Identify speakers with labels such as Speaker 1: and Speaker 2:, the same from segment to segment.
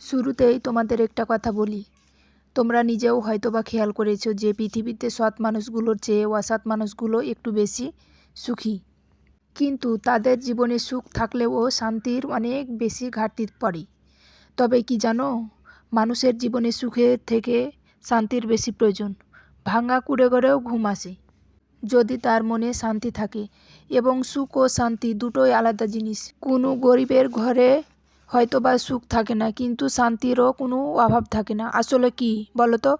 Speaker 1: শুরুতেই তোমাদের একটা কথা বলি। তোমরা নিজেও হয়তোবা খেয়াল করেছ যে পৃথিবীতে সৎ মানুষগুলোর চেয়ে অসৎ মানুষগুলো একটু বেশি সুখী। কিন্তু তাদের জীবনে সুখ থাকলেও শান্তির অনেক বেশি ঘাটতি পড়ে। তবে কি জানো, মানুষের জীবনে সুখের থেকে শান্তির বেশি প্রয়োজন। ভাঙা কুড়ে ঘরেও ঘুম আসে। যদি তার মনে শান্তি থাকে এবং সুখ ও শান্তি দুটোই আলাদা জিনিস, কোনো গরিবের ঘরে হয়তো বা সুখ থাকে না, কিন্তু শান্তিরও কোনো অভাব থাকে না। আসলে কি বলো তো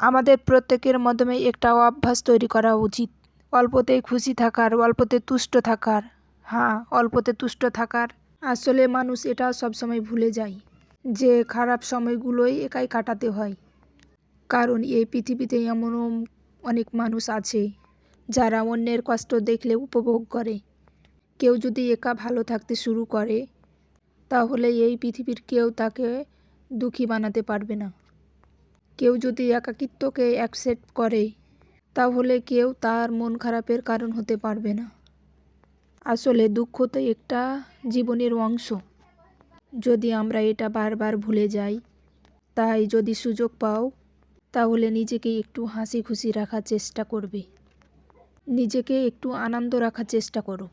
Speaker 1: আমাদের প্রত্যেকের মাধ্যমে একটা অভ্যাস তৈরি করা উচিত। অল্পতেই খুশি থাকার, অল্পতে তুষ্ট থাকার। হ্যাঁ অল্পতে তুষ্ট থাকার। আসলে মানুষ এটা সবসময় ভুলে যায় যে খারাপ সময়গুলোই একাই কাটাতে হয়। কারণ এই পৃথিবীতে এমনও অনেক মানুষ আছে যারা অন্যের কষ্ট দেখলে উপভোগ করে। কেউ যদি একা ভালো থাকতে শুরু করে তাহলে এই পৃথিবীর কেউ তাকে দুঃখী বানাতে পারবে না। কেউ যদি একাকিত্বকে অ্যাকসেপ্ট করে, তাহলে কেউ তার মন খারাপের কারণ হতে পারবে না। আসলে দুঃখ তো একটা জীবনের অংশ। যদি আমরা এটা বারবার ভুলে যাই, তাই যদি সুযোগ পাও, তাহলে নিজেকে একটু হাসি খুশি রাখার চেষ্টা করবে। নিজেকে একটু আনন্দ রাখার চেষ্টা করো।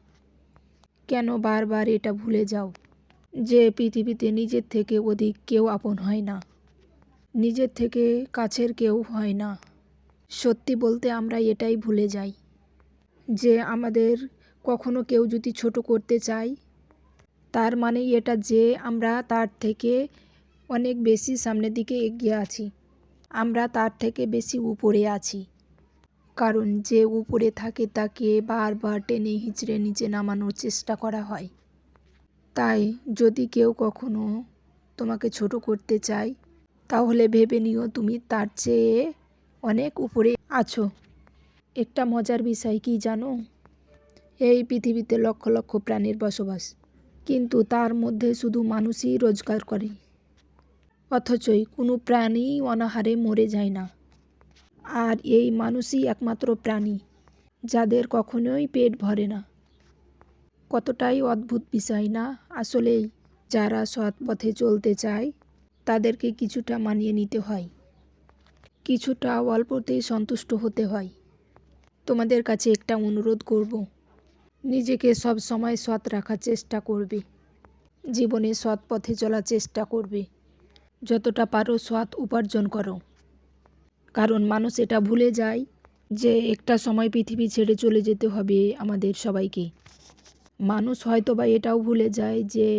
Speaker 1: কেন বারবার এটা ভুলে যাও? যে পৃথিবীতে নিজের থেকে অধিক কেউ আপন হয় না, নিজের থেকে কাছের কেউ হয় না। সত্যি বলতে আমরা এটাই ভুলে যাই যে আমাদের কখনো কেউ যদি ছোট করতে চায়, তার মানে এটা যে আমরা তার থেকে অনেক বেশি সামনের দিকে এগিয়ে আছি, আমরা তার থেকে বেশি উপরে আছি। কারণ যে উপরে থাকে তাকে বারবার টেনে হিঁচড়ে নিচে নামানোর চেষ্টা করা হয়। তাই যদি কেউ কখনো তোমাকে ছোট করতে চায়, তাহলে ভেবে নিও তুমি তার চেয়ে অনেক উপরে আছো। একটা মজার বিষয় কি জানো? এই পৃথিবীতে লক্ষ লক্ষ প্রাণীর বসবাস, কিন্তু তার মধ্যে শুধু মানুষই রোজগার করে। অথচই কোনো প্রাণী অনাহারে মরে যায় না। আর এই মানুষই একমাত্র প্রাণী, যাদের কখনোই পেট ভরে না। কতটাই অদ্ভুত বিষয় না? আসলেই যারা সৎ পথে চলতে চায়, তাদেরকে কিছুটা মানিয়ে নিতে হয়। কিছুটা অল্পতেই সন্তুষ্ট হতে হয়। তোমাদের কাছে একটা অনুরোধ করব। নিজেকে সব সময় সৎ রাখার চেষ্টা করবে। জীবনে সৎ পথে চলার চেষ্টা করবে। যতটা পারো সৎ উপার্জন করো। কারণ মানুষ এটা ভুলে যায় যে একটা সময় পৃথিবী ছেড়ে চলে যেতে হবে আমাদের সবাইকে। মানুষ হয়তো বা এটাও ভুলে যায় যে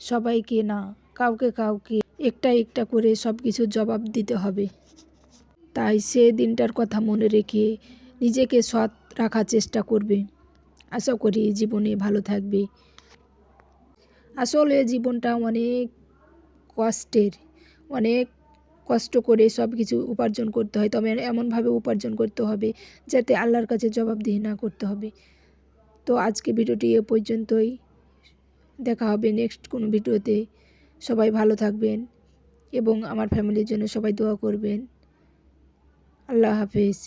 Speaker 1: সবাইকে না, কাউকে কাউকে একটা একটা করে সব কিছুর জবাব দিতে হবে। তাই সে দিনটার কথা মনে রেখে নিজেকে সৎ রাখার চেষ্টা করবে। আশা করি জীবনে ভালো থাকবে। আসলে জীবনটা অনেক কষ্টের, অনেক কষ্ট করে সব কিছু উপার্জন করতে হয়। তবে এমনভাবে উপার্জন করতে হবে যাতে আল্লাহর কাছে জবাবদিহি না করতে হবে। তো আজকে ভিডিওটি এ পর্যন্তই। দেখা হবে নেক্সট কোনো ভিডিওতে। সবাই ভালো থাকবেন এবং আমার ফ্যামিলির জন্য সবাই দোয়া করবেন। আল্লাহ হাফেজ।